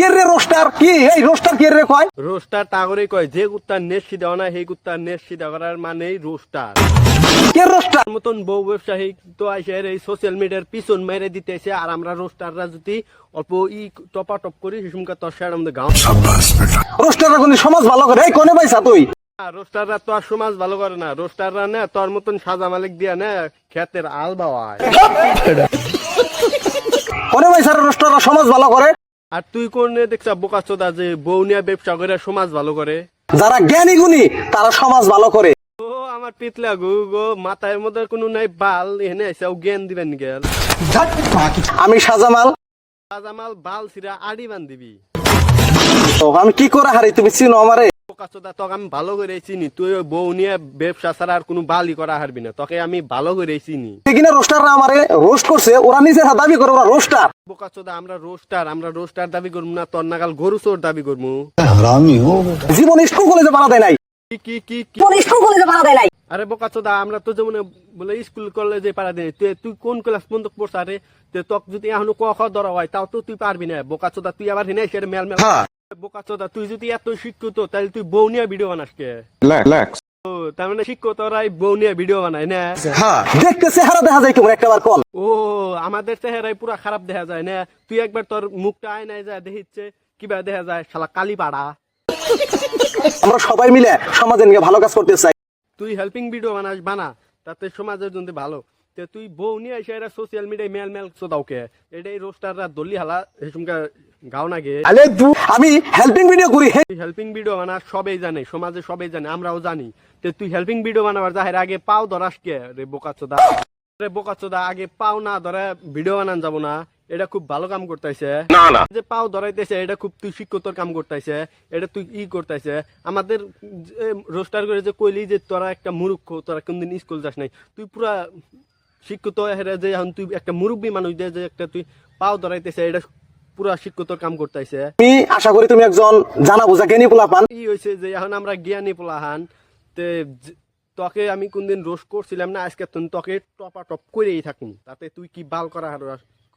কে রে রোস্টার? কি? এই রোস্টার রে কয়? রোস্টার তাগরে কয় যে কুত্তার না সেই কুত্তার নেশি দেওয়ার মানেই রোস্টার। কে রোস্টার? মতন বউ ব্যবসায়ী তো এই সোশ্যাল মিডিয়ার পিছন মেরে দিতেছে আর আমরা রোস্টাররা যদি অল্প ই টপা টপ করি তোর সাইড আমাদের গাঁও। রোস্টার কোন সমাজ ভালো করে। এই কোনে পাইছা তুই? রোস্টাররা তো আর সমাজ ভালো করে না। রোস্টাররা না তোর মতন সাজা মালিক দিয়া না খেতের আল বাওয়ায়। কোনে পাইছা রোস্টাররা সমাজ ভালো করে? আর তুই কোনে দেখছ বোকা চোদা যে বউ নিয়ে ব্যবসা করে সমাজ ভালো করে? যারা জ্ঞানী গুণী তারা সমাজ ভালো করে। ও আমার পিতলা গো গো মাথায় মধ্যে কোনো নাই বাল এনে এসে জ্ঞান দিবেন গেল আমি সাজামাল। সাজামাল বাল সিরা আড়ি বান দিবি তো আমি কি করে হারি তুমি চিনো আমারে? কাচোদা তোকে আমি ভালো করে চিনি। তুই বউ নিয়ে ব্যবসা ছাড়া আর কোনো বালি করা হারবি না। তোকে আমি ভালো করে চিনি। কিনা রোস্টাররা আমারে রোস্ট করছে ওরা নিজেরা দাবি করে ওরা রোস্টার বোকাচোদা আমরা রোস্টার আমরা রোস্টার দাবি করব না তোর নাগাল গরু চোর দাবি করব জীবন স্কুল কলেজে বানা দেয় নাই। কি কি কি কি? স্কুল কলেজে বানা দেয় নাই। আরে বোকাচোদা আমরা তো যেমন বলে স্কুল কলেজে পারা দিই তুই তুই কোন ক্লাস পর্যন্ত পড়ছ আরে? তুই তোকে যদি এখনও ক খ ধরা হয় তাও তো তুই পারবি না। বোকাচোদা তুই আবার হিনে মেল মেল। বোকাচোদা তুই যদি এত শিক্ষিত তাহলে তুই বউ নিয়ে ভিডিও বানাস কে? ও তার মানে শিক্ষিতরাই বউ নিয়ে ভিডিও বানায় না? দেখতে চেহারা দেখা যায় কেমন একটা বার কল। ও আমাদের চেহারায় পুরা খারাপ দেখা যায় না? তুই একবার তোর মুখটা আয়নায় যায় দেখিচ্ছে কিবা দেখা যায় শালা কালি পাড়া আমরা সবাই মিলে সমাজে নিয়ে ভালো কাজ করতে চাই। তুই হেল্পিং ভিডিও বানাস বানা তাতে সমাজের জন্য ভালো। তে তুই বউ নিয়ে এসে এরা সোশ্যাল মিডিয়ায় মেল মেল সোদাওকে এটাই রোস্টাররা দলি হালা হেসুমকা গাও না গে। আমি হেল্পিং ভিডিও করি হেল্পিং ভিডিও বানা সবাই জানে সমাজে সবাই জানে আমরাও জানি। তে তুই হেল্পিং ভিডিও বানাবার যাহের আগে পাও ধরাস কে? রে বোকাচোদা রে বোকাচোদা আগে পাও না ধরে ভিডিও বানান যাব না। এটা খুব ভালো কাম করতেছে যে পাও ধরাইতেছে এটা খুব তুই শিক্ষতর কাম করতেছে এটা তুই ই করতেছে আমাদের রোস্টার করে যে কইলি যে তোরা একটা মুরুক্ষ তোরা কোনদিন স্কুল যাস নাই। তুই পুরা শিক্ষিত হেরে যে এখন তুই একটা মুরব্বী মানুষ দিয়ে যে একটা তুই পাও ধরাইতেছে এটা পুরা শিক্ষতর কাম করতেছে আমি আশা করি তুমি একজন জানা বোঝা জ্ঞানী পোলা ই হয়েছে যে এখন আমরা জ্ঞানী পোলাহান তে তোকে আমি কোনদিন রোস্ট করছিলাম না আজকে তুই তোকে টপা টপ করেই থাকুন তাতে তুই কি বাল করা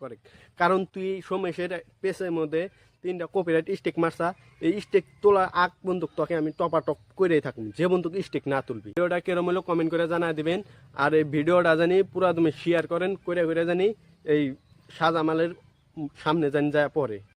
করে? কারণ তুই এই সময়ের পেসের মধ্যে তিনটা কপিরাইট স্টেক মারছা এই স্টেক তোলা আগ বন্দুক তোকে আমি টপা টপ করেই থাকুন যে বন্দুক স্টেক না তুলবি। ভিডিওটা কেরম হলো কমেন্ট করে জানা দিবেন আর এই ভিডিওটা জানি পুরা তুমি শেয়ার করেন করে করে জানি এই সাজামালের সামনে জানি যায় পরে।